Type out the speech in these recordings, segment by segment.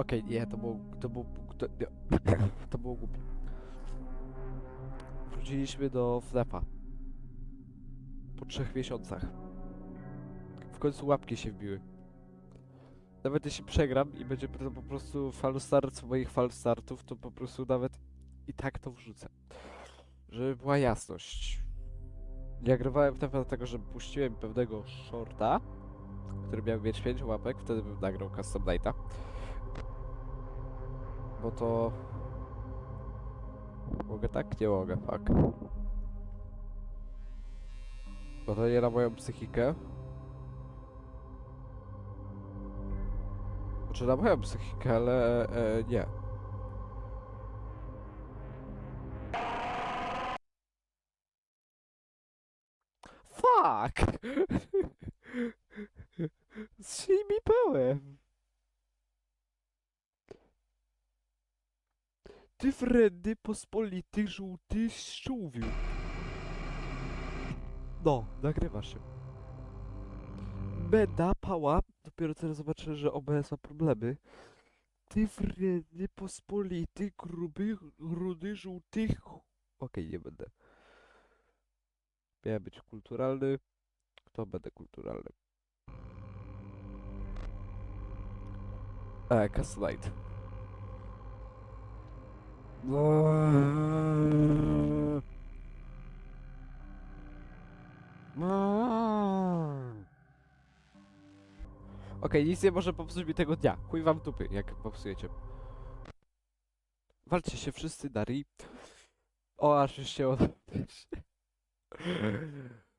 Okej, nie, to było, to było, to, nie, to było głupie. Wróciliśmy do FNAFa. Po trzech miesiącach. W końcu łapki się wbiły. Nawet jeśli przegram i będzie to po prostu falstart moich falstartów, to po prostu nawet i tak to wrzucę. Żeby była jasność. Nie nagrywałem FNAFa dlatego, że puściłem pewnego shorta, który miał mieć 5 łapek, wtedy bym nagrał Custom Nighta. Bo to... Mogę tak? Nie mogę, fuck. Bo to nie na moją psychikę. Znaczy na moją psychikę, ale e, nie. Fuck! Zszyj mi pełem. Ty wredny, pospolity, żółty szczółwiu. No, nagrywa się. Beda, pała. Dopiero teraz zobaczyłem, że OBS ma problemy. Ty wredny, pospolity, gruby, rudy, żółty... Okej, nie będę. Miałem być kulturalny. To będę kulturalny. E, Castlite. Okej, nic nie może popsuć mi tego dnia. Chuj wam dupy, jak popsujecie. Walczcie się wszyscy na ri. O, aż już się od...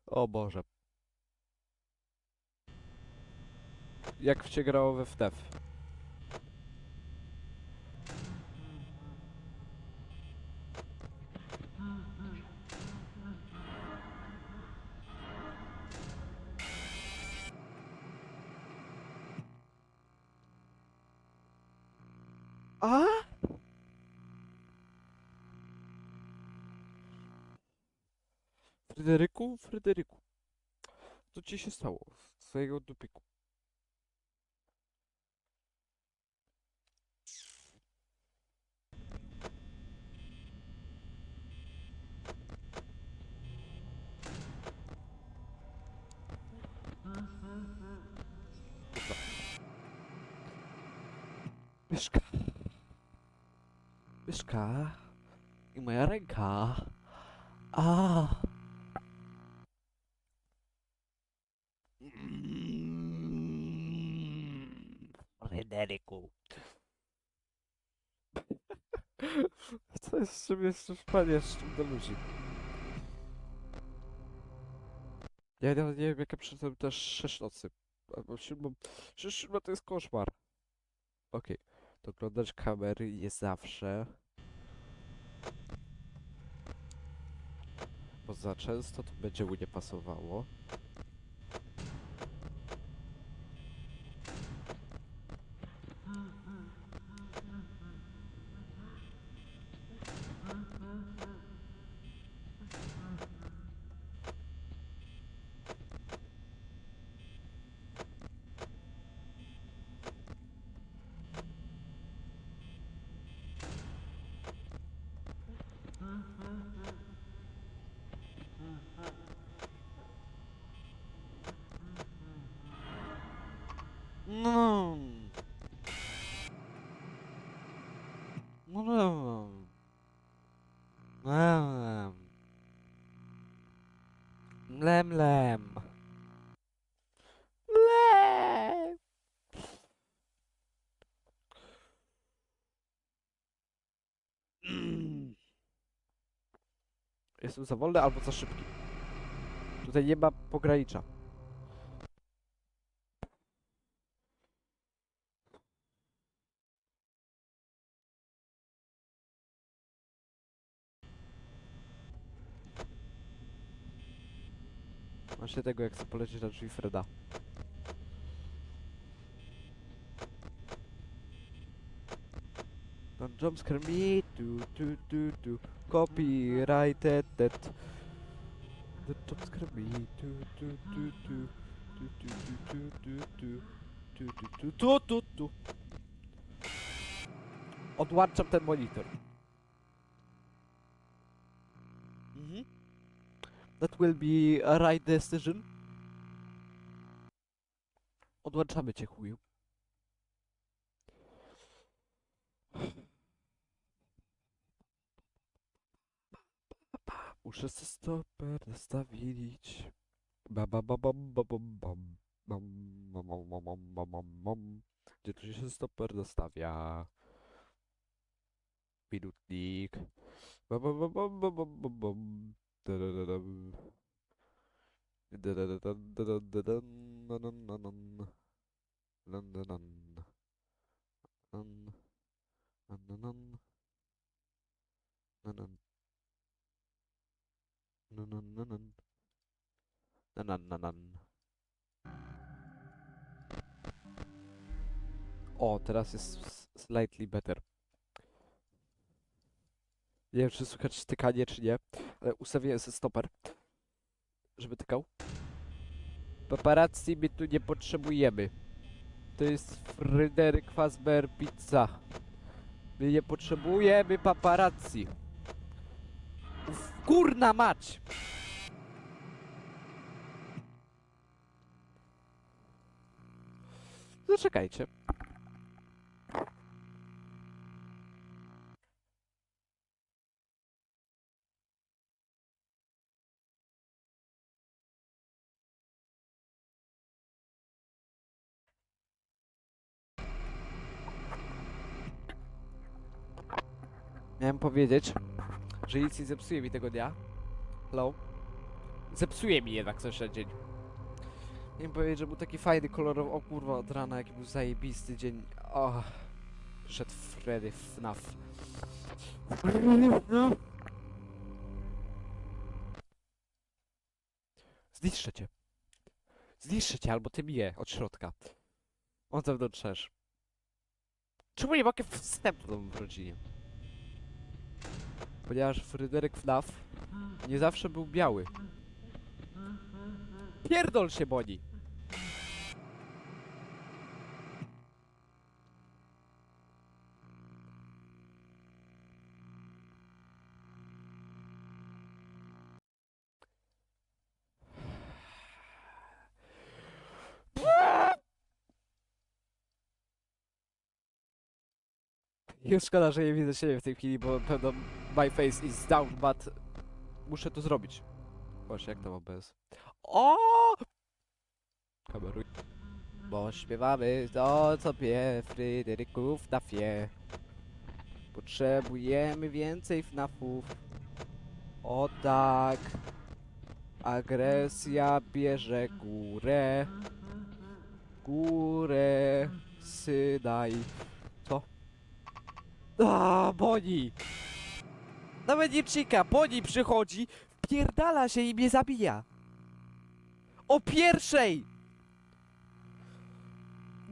O Boże. Jak się grało we FNAF? Fryderyku, Fryderyku. Co ci się stało z twojego dupiku? Myszka. Myszka. I moja ręka. A. Fryderyku. Co jest z czym jeszcze wpadnie z czym do ludzi? Ja nawet nie wiem jak ja przeczytałem też 6 nocy. Albo 7. 6 to jest koszmar. Okej. To oglądać kamery jest zawsze. Bo za często to będzie mu nie pasowało. No. No. No. Lem. Lem lem. Lem. Jestem za wolny albo za szybki. Tutaj nie ma pogranicza. Właśnie tego, jak chcę polecieć na drzwi Freda. Don't jumpscare me, do do do do. Copyrighted. Don't jumpscare me, do do do. Do do do do do do. Do do do do do do. Odłączam ten monitor. That will be a right decision. Odłączamy cię, chuju. Muszę se stoper nastawić. Ba ba ba. Gdzie tu się stoper dostawia? Minutnik. Ba ba ba bam ba bam bam Oh, Taras is slightly better. Nie wiem, czy słychać tykanie, czy nie, ale ustawiłem sobie stoper, żeby tykał. Paparazzi my tu nie potrzebujemy. To jest Fryderyk Fazbear Pizza. My nie potrzebujemy paparazzi. Uf, kurna mać! Zaczekajcie. Miałem powiedzieć, że nic nie zepsuje mi tego dnia. Hello? Zepsuje mi jednak coś na dzień. Miałem powiedzieć, że był taki fajny, kolorowy, o kurwa, od rana, jaki był zajebisty dzień. O, przyszedł Freddy FNAF. Zniszczę cię. Zniszczę cię, albo ty mnie od środka. Od zewnątrz też. Czemu nie mogę wstępną w rodzinie? Ponieważ Fryderyk FNAF nie zawsze był biały. Pierdol się, Boni! Już szkoda, że nie widzę siebie w tej chwili, bo pewno my face is down, but muszę to zrobić. Właśnie, jak to mam bez? O! Kameruj. Bo śpiewamy to, co pie Fryderyków na fie. Potrzebujemy więcej FNAFów. O tak. Agresja bierze górę. Górę. Sydaj. Co? A, Boni! Nawet nie czyka, Boni przychodzi, pierdala się i mnie zabija. O pierwszej!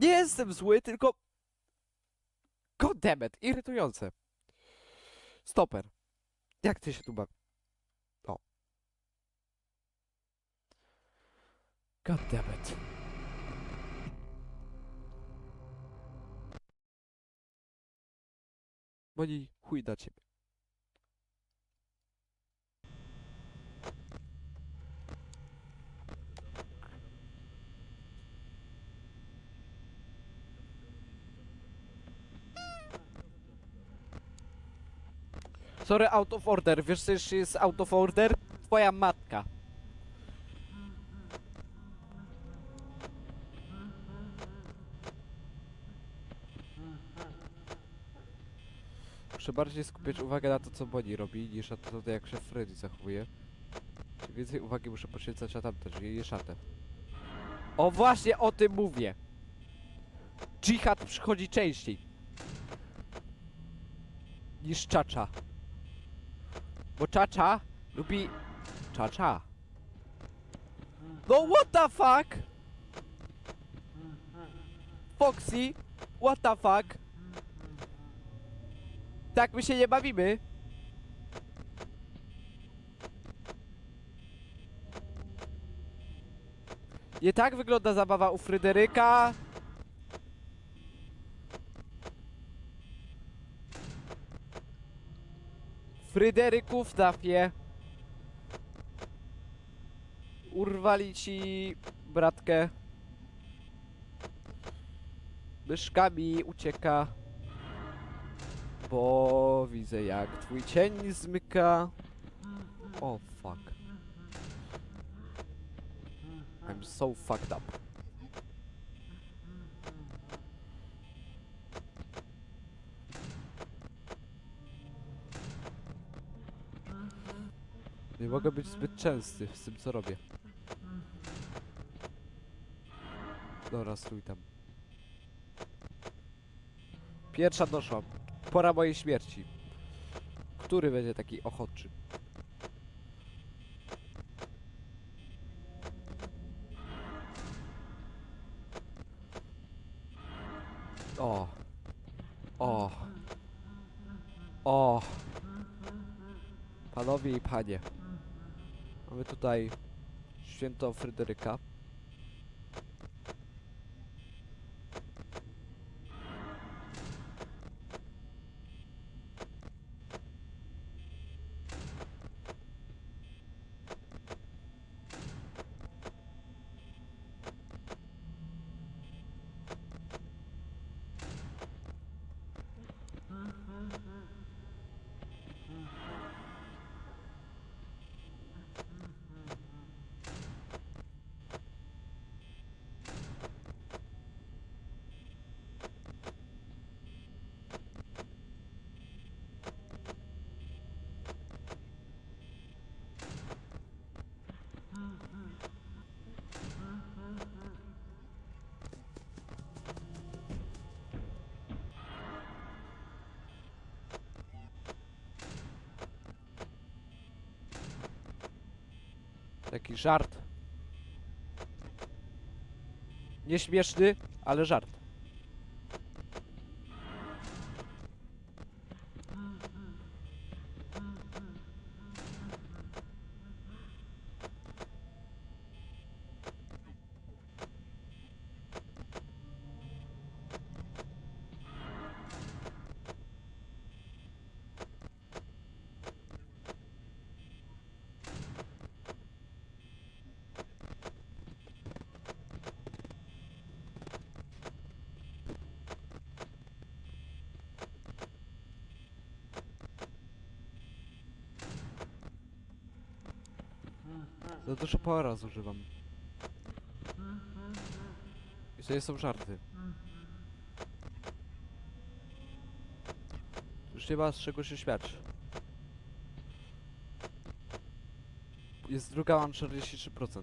Nie jestem zły, tylko... Goddammit, irytujące. Stoper. Jak ty się tu bawi? O. Goddammit. Boni, chuj na ciebie. Sorry, out of order. Wiesz co jeszcze jest out of order? Twoja matka. Muszę bardziej skupiać uwagę na to, co Bonnie robi, niż na to, jak się Freddy zachowuje. Czyli więcej uwagi muszę poświęcać na tamte, czyli jej szatę. O właśnie o tym mówię! Dżihad przychodzi częściej. Niż Czacza. Bo Czacza lubi... Czacza. No what the fuck? Foxy, what the fuck? Tak my się nie bawimy. Nie tak wygląda zabawa u Fryderyka. Fryderyków Dafie. Urwali ci bratkę. Myszkami ucieka. Bo widzę jak twój cień zmyka. O fuck. I'm so fucked up. Nie mogę być zbyt częsty z tym co robię. Dobra, stój tam. Pierwsza doszła. Pora mojej śmierci. Który będzie taki ochotczy? O. O. O. Panowie i panie. Mamy tutaj święto Fryderyka. Taki żart. Nieśmieszny, ale żart. Za dużo powera zużywam. I to nie są żarty. Już nie ma z czego się śmiać. Jest druga, mam 43%.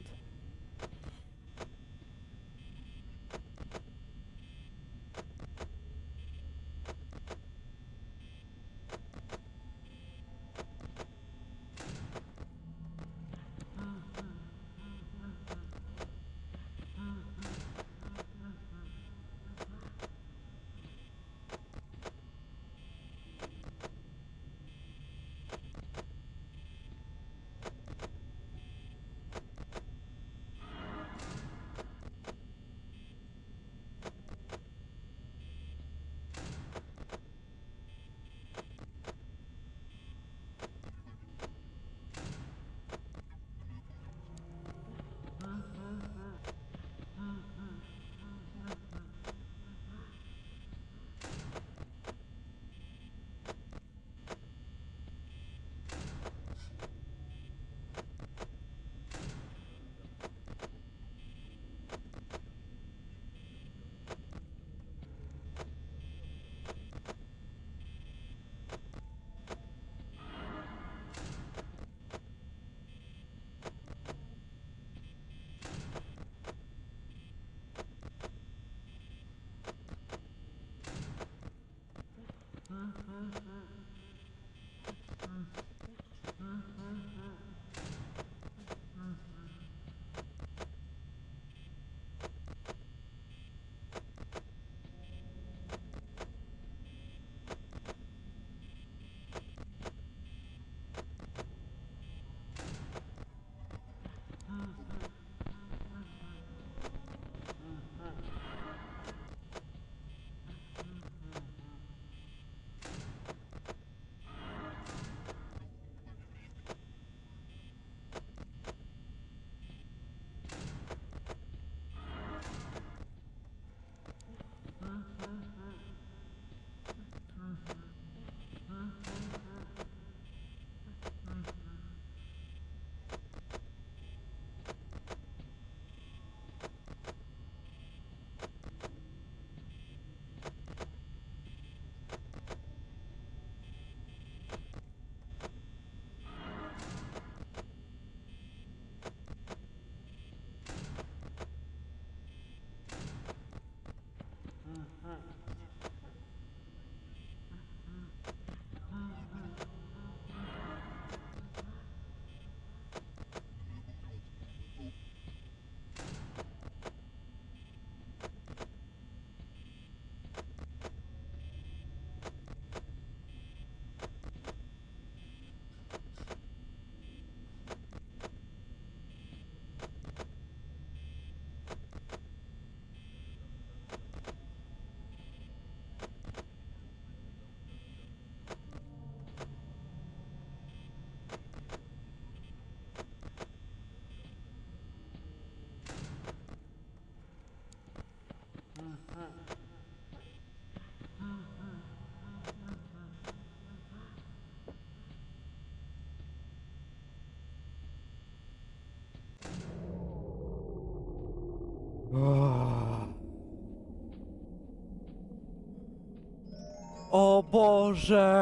O Boże!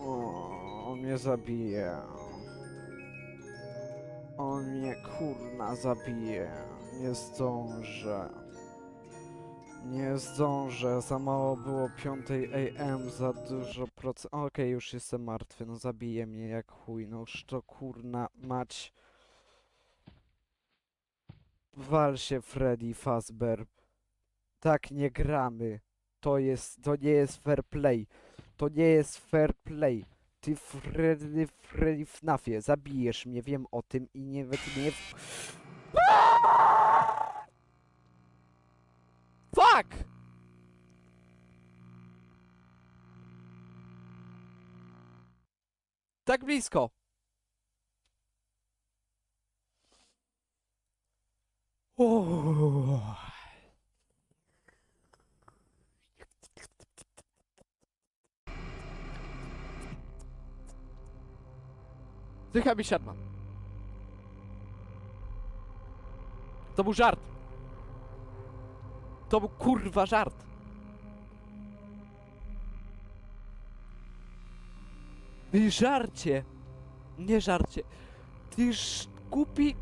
O, on mnie zabije. On mnie kurna zabije. Nie zdążę. Nie zdążę. Za mało było 5 AM, za dużo procent. Okej, już jestem martwy. No zabije mnie jak chuj. No już to kurna mać. Wal się Freddy Fazbear. Tak nie gramy. To jest, to nie jest fair play. To nie jest fair play. Ty Freddy, Freddy FNAFie, zabijesz mnie, wiem o tym i nie nie... Fuck! Tak blisko. Oh. Dycha mi siadła. To był żart. To był kurwa żart. Ty żarcie. Nie żarcie. Ty głupi...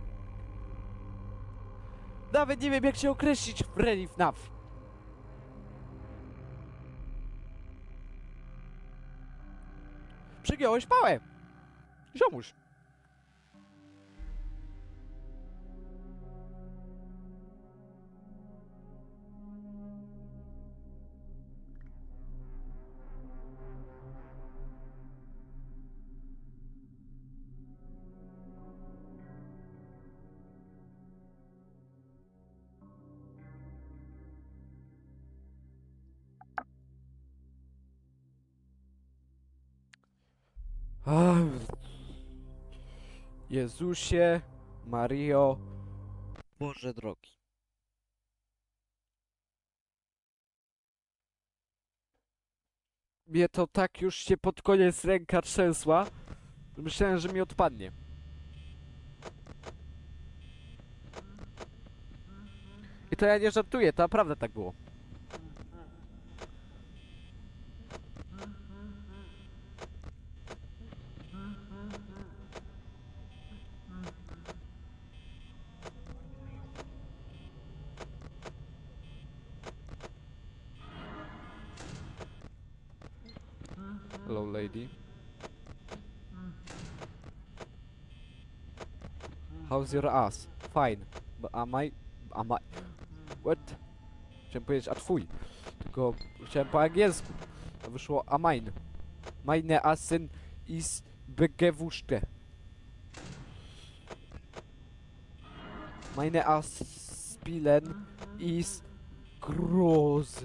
Nawet nie wiem jak się określić Freddy FNAF. Przegiąłeś pałę. Ziomuś. Jezusie, Mario, Boże drogi. Mnie to tak już się pod koniec ręka trzęsła, że myślałem, że mi odpadnie. I to ja nie żartuję, to naprawdę tak było. Hello, lady. How's your ass? Fine. But am I... Am I... What? Chciałem powiedzieć, a twój. Tylko chciałem po angielsku. To wyszło a mine. Meine Assen is begewuschte. Meine Aspilen is groß.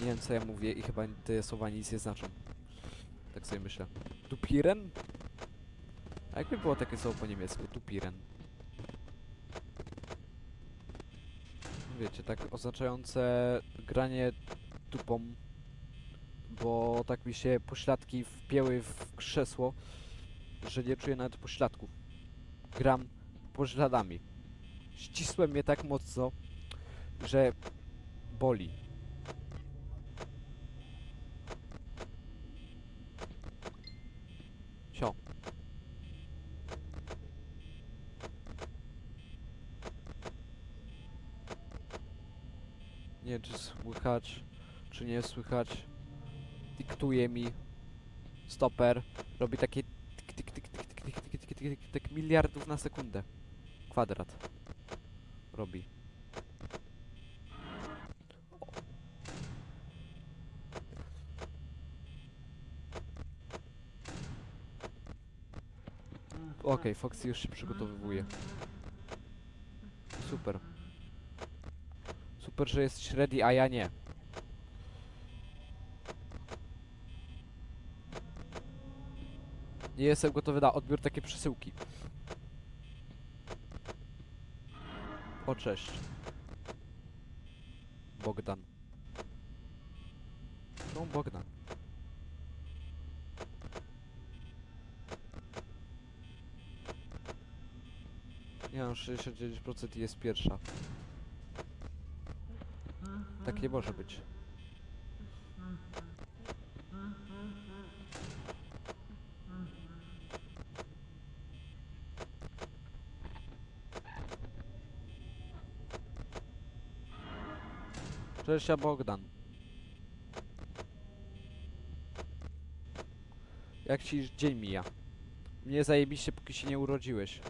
Nie wiem co ja mówię i chyba te słowa nic nie znaczą. Tak sobie myślę. Dupiren? A jakby było takie słowo po niemiecku? Dupiren. Wiecie, tak oznaczające granie dupą, bo tak mi się pośladki wpięły w krzesło, że nie czuję nawet pośladków. Gram pośladami. Ścisłem mnie tak mocno, że boli. Sio. Czy słychać, czy nie słychać. Diktuje mi stoper. Robi takie tik tik tik tik tik tik tik tik tik tik miliardów na sekundę. Kwadrat. Robi. Okej, Foxy już się przygotowywuje. Super. Super, że jesteś ready, a ja nie. Nie jestem gotowy na odbiór takiej przesyłki. O, cześć. Bogdan. Czemu Bogdan? Nie no, 69% jest pierwsza. Tak nie może być. Cześć, ja Bogdan. Jak ci dzień mija? Mnie zajebiście, póki się nie urodziłeś.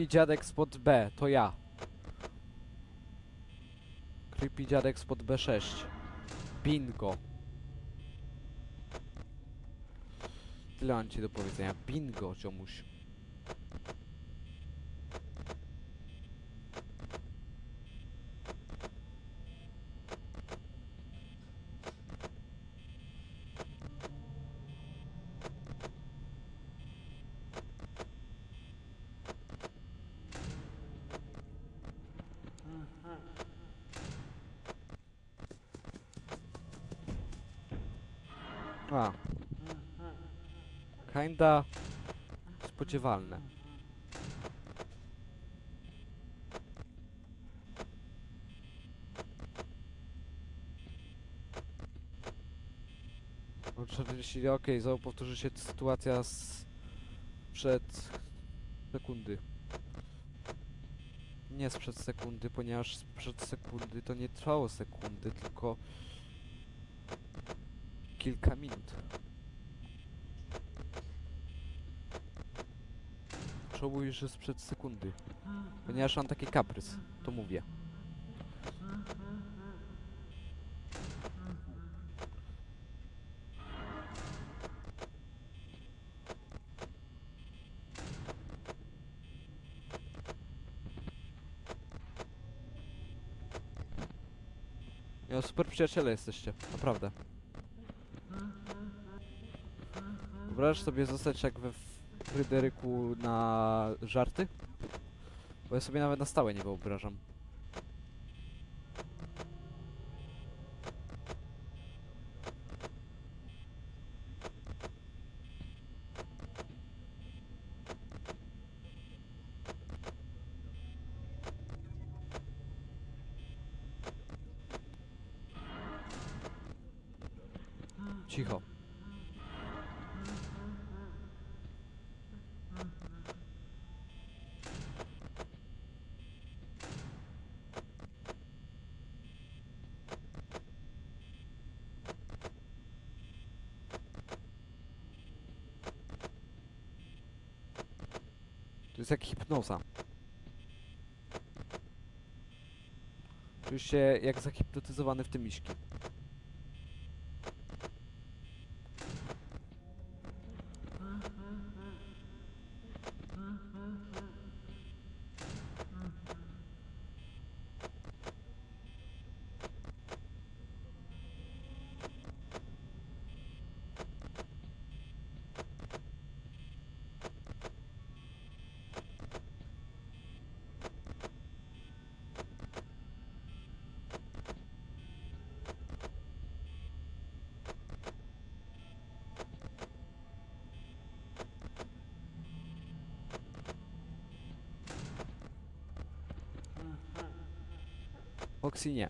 Creepy dziadek spod B, to ja. Creepy dziadek spod B6. Bingo. Tyle mam ci do powiedzenia. Bingo, ziomuś. Kinda spodziewalne. 40, okej, znowu powtórzy się sytuacja z przed sekundy. Nie sprzed sekundy, ponieważ sprzed sekundy to nie trwało sekundy, tylko kilka minut. Mówisz, że sprzed sekundy? Ponieważ mam taki kaprys, to mówię. Ja super przyjaciele jesteście, naprawdę. Wyobrażasz sobie zostać jak we Fryderyku na żarty? Bo ja sobie nawet na stałe nie wyobrażam. Cicho. To jest jak hipnoza. Czujesz się jak zahipnotyzowany w tym miśki. Foxy nie.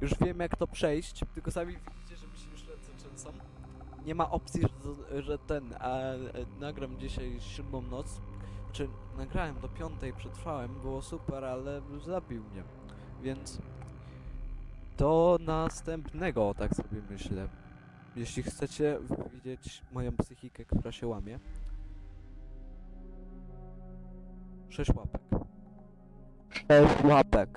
Już wiem jak to przejść, tylko sami widzicie, że mi się już ręce. Nie ma opcji, że, że ten, a, nagram dzisiaj siódmą noc. Czy nagrałem do piątej, przetrwałem, było super, ale zabił mnie. Więc do następnego, tak sobie myślę. Jeśli chcecie widzieć moją psychikę, która się łamie. Sześć łapek. Sześć łapek.